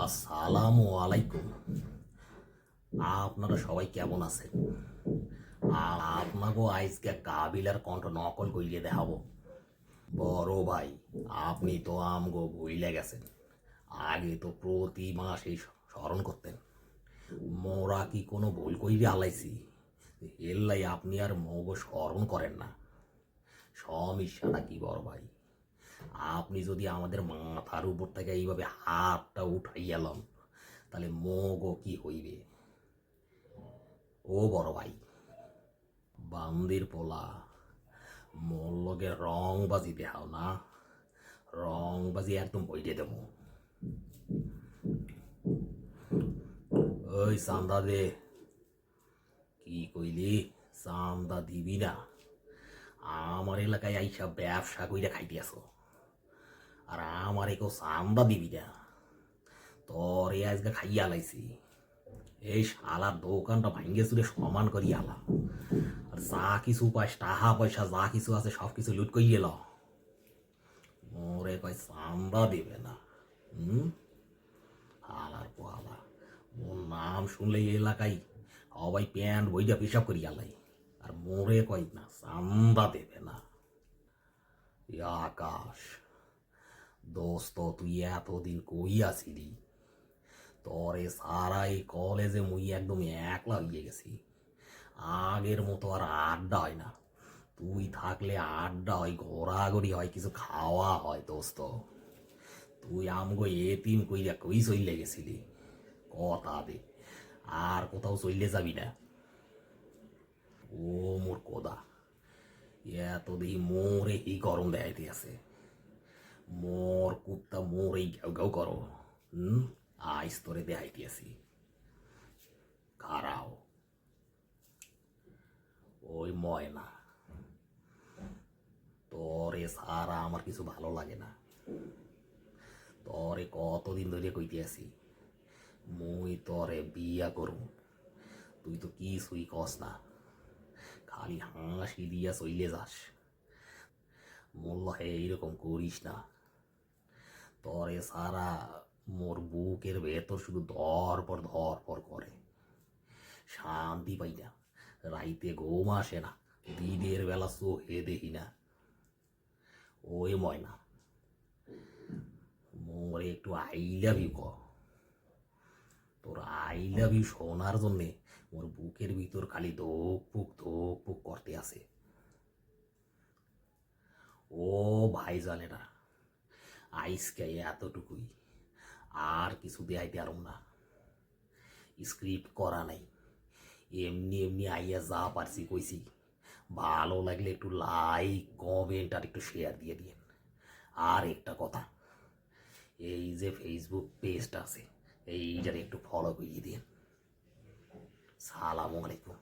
আসসালামু আলাইকুম আপনারা সবাই কেমন আছেন? আর আপনাকেও আজকে কাবিলার কণ্ঠ নকল করিয়ে দেখাবো। বড় ভাই, আপনি তো আমগো ভুইলে গেছেন। আগে তো প্রতি মাসেই স্মরণ করতেন। মোরা কি কোনো ভুল কইরে আলাইছি এল্লাই আপনি আর মগো স্মরণ করেন না। সমস্যাটা কি বড় ভাই? আপনি যদি আমাদের মাথার উপর থেকে এইভাবে হাতটা উঠাই এলাম তাহলে মগও কি হইবে? ও বড় ভাই, বান্দির পোলা, মোর লগে রং বাজি দেখাও না। রং বাজি একদম বইটে দেবো। ওই চান্দা দে। কি কইলি? চান্দা দিবি না। আমার এলাকায় আইসা ব্যবসা কইরা খাইতে আর আমার কেউ না তোর আজকে খাইয়া লাইছি। এই শালার দোকানটা ভাঙ্গে চুরে সমান করি আলা। আর যা কিছু পাইস টাকা পয়সা, যা কিছু আছে সব কিছু লুট করি এল মোরে কয় চান্দা দেবে না। হুম? হালার পোহালা। মোর নাম শুনলে এলাকায় সবাই প্যান্ট বইটা পেশাব করি আলাই আর মোরে কয় না, চান্দা দেবে না। আকাশ। দোস্ত, তুই এতদিন কই আসিলি? তোরে সারাই কলেজে মুই একদম একলা হয়ে গেছি। আগের মতো আর আড্ডা হয় না। তুই থাকলে আড্ডা হয়, ঘোরাঘুরি হয়, কিছু খাওয়া হয় দোস্ত। তুই আমগো এতিম কইরা কই চইলে গেছিলি? কথা দে, আর কোথাও চইলে যাবি না। ও মোর কোদা এত মোরে এই গরম দেখাইতে আছে? মোর কুত্তা মোর এই ঘেউ ঘেউ করো হুম আইস তোরে দেখাইতে আছি খারাও ওই ময়না তোরে সারা আমার কিছু ভালো লাগে না তরে কতদিন ধরে কইতে আছি মুই তরে বিয়া করু তুই তো কিছুই কস না খালি হাসি দিয়া চইলে যাস মূল্য হে এইরকম করিস না। তরে সারা মোর বুকের ভেতর শুধু ধর পর ধর পর করে। শান্তি পাই না। রাইতে ঘুম আসে না। দিনের বেলা চোখে দেখি না। ওই ময়না, মোরে একটু আই লাভ ইউ কর। তোর আই লাভ ইউ শোনার জন্যে মোর বুকের ভিতর খালি ধোক পুক ধোক পুক করতে আছে ও ভাই জানে না আইসকে এতটুকুই, আর কিছু দেখাইতে আরম না। স্ক্রিপ্ট করা নাই, এমনি এমনি আইয়া যা পারছি কইছি। ভালো লাগলে একটু লাইক কমেন্ট আর একটু শেয়ার দিয়ে দিন আর একটা কথা, এই যে ফেসবুক পেজটা আছে, এইটার একটু ফলো করিয়ে দিন সালামু আলাইকুম।